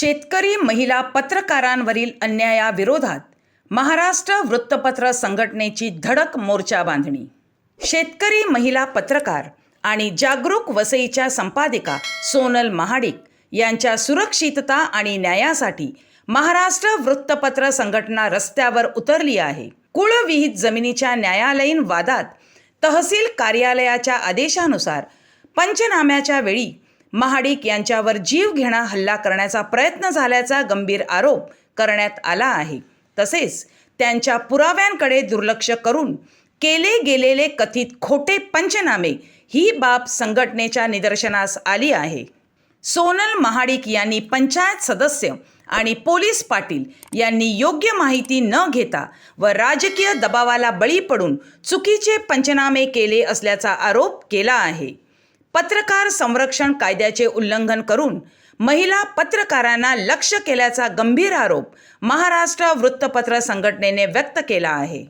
शेतकरी महिला पत्रकारांवरील अन्यायाविरोधात महाराष्ट्र वृत्तपत्र संघटनेची धडक मोर्चा बांधणी. शेतकरी महिला पत्रकार आणि जागरूक वसईच्या संपादिका सोनल महाडिक यांच्या सुरक्षितता आणि न्यायासाठी महाराष्ट्र वृत्तपत्र संघटना रस्त्यावर उतरली आहे. कुळविहित जमिनीच्या न्यायालयीन वादात तहसील कार्यालयाच्या आदेशानुसार पंचनाम्याच्या वेळी महाडिक यांच्यावर जीवघेणा हल्ला करण्याचा प्रयत्न झाल्याचा गंभीर आरोप करण्यात आला आहे. तसेच त्यांच्या पुराव्यांकडे दुर्लक्ष करून केले गेलेले कथित खोटे पंचनामे ही बाब संघटनेच्या निदर्शनास आली आहे. सोनल महाडिक यांनी पंचायत सदस्य आणि पोलीस पाटील यांनी योग्य माहिती न घेता व राजकीय दबावाला बळी पडून चुकीचे पंचनामे केले असल्याचा आरोप केला आहे. पत्रकार संरक्षण कायद्याचे उल्लंघन करून महिला पत्रकारांना लक्ष केल्याचा गंभीर आरोप महाराष्ट्र वृत्तपत्र संघटनेने व्यक्त केला आहे.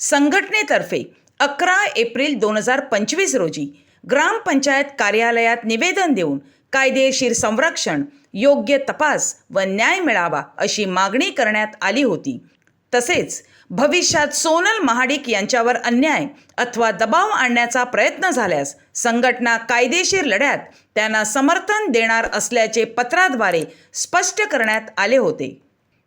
संघटनेतर्फे अकरा एप्रिल दोन हजार पंचवीस रोजी ग्रामपंचायत कार्यालयात निवेदन देऊन कायदेशीर संरक्षण योग्य तपास व न्याय मिळावा अशी मागणी करण्यात आली होती. तसेच भविष्यात सोनल महाडिक यांच्यावर अन्याय अथवा दबाव आणण्याचा प्रयत्न झाल्यास संघटना कायदेशीर लढ्यात त्यांना समर्थन देणार असल्याचे पत्राद्वारे स्पष्ट करण्यात आले होते.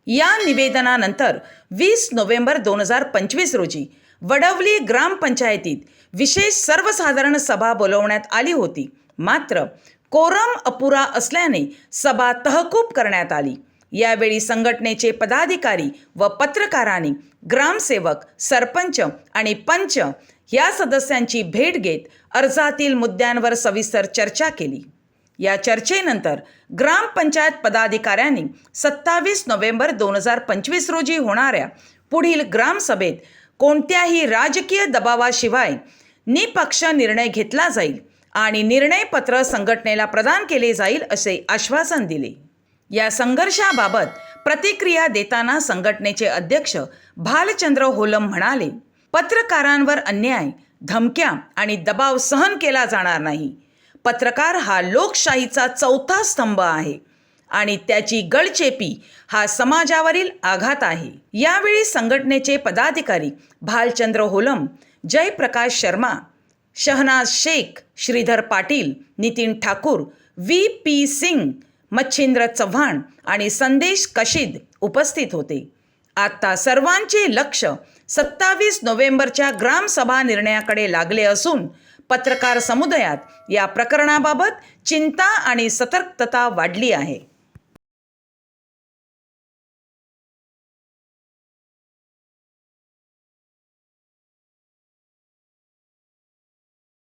या निवेदनानंतर वीस नोव्हेंबर दोन हजार पंचवीस रोजी वडवली ग्रामपंचायतीत विशेष सर्वसाधारण सभा बोलवण्यात आली होती. मात्र कोरम अपुरा असल्याने सभा तहकूब करण्यात आली. यावेळी संघटनेचे पदाधिकारी व पत्रकारांनी ग्रामसेवक सरपंच आणि पंच या सदस्यांची भेट घेत अर्जातील मुद्द्यांवर सविस्तर चर्चा केली. या चर्चेनंतर ग्रामपंचायत पदाधिकाऱ्यांनी सत्तावीस नोव्हेंबर दोन हजार पंचवीस रोजी होणाऱ्या पुढील ग्रामसभेत कोणत्याही राजकीय दबावाशिवाय निपक्ष निर्णय घेतला जाईल आणि निर्णयपत्र संघटनेला प्रदान केले जाईल असे आश्वासन दिले. या संघर्षाबाबत प्रतिक्रिया देताना संघटनेचे अध्यक्ष भालचंद्र होलम म्हणाले पत्रकारांवर अन्याय धमक्या आणि दबाव सहन केला जाणार नाही. पत्रकार हा लोकशाहीचा चौथा स्तंभ आहे आणि त्याची गळचेपी हा समाजावरील आघात आहे. यावेळी संघटनेचे पदाधिकारी भालचंद्र होलम जयप्रकाश शर्मा शहनाज शेख श्रीधर पाटील नितीन ठाकूर व्ही पी सिंग मच्छिंद्र चव्हाण आणि संदेश कशीद उपस्थित होते. आता सर्वांचे लक्ष सत्तावीस नोव्हेंबरच्या ग्रामसभा निर्णयाकडे लागले असून पत्रकार समुदायात या प्रकरणाबाबत चिंता आणि सतर्कता वाढली आहे.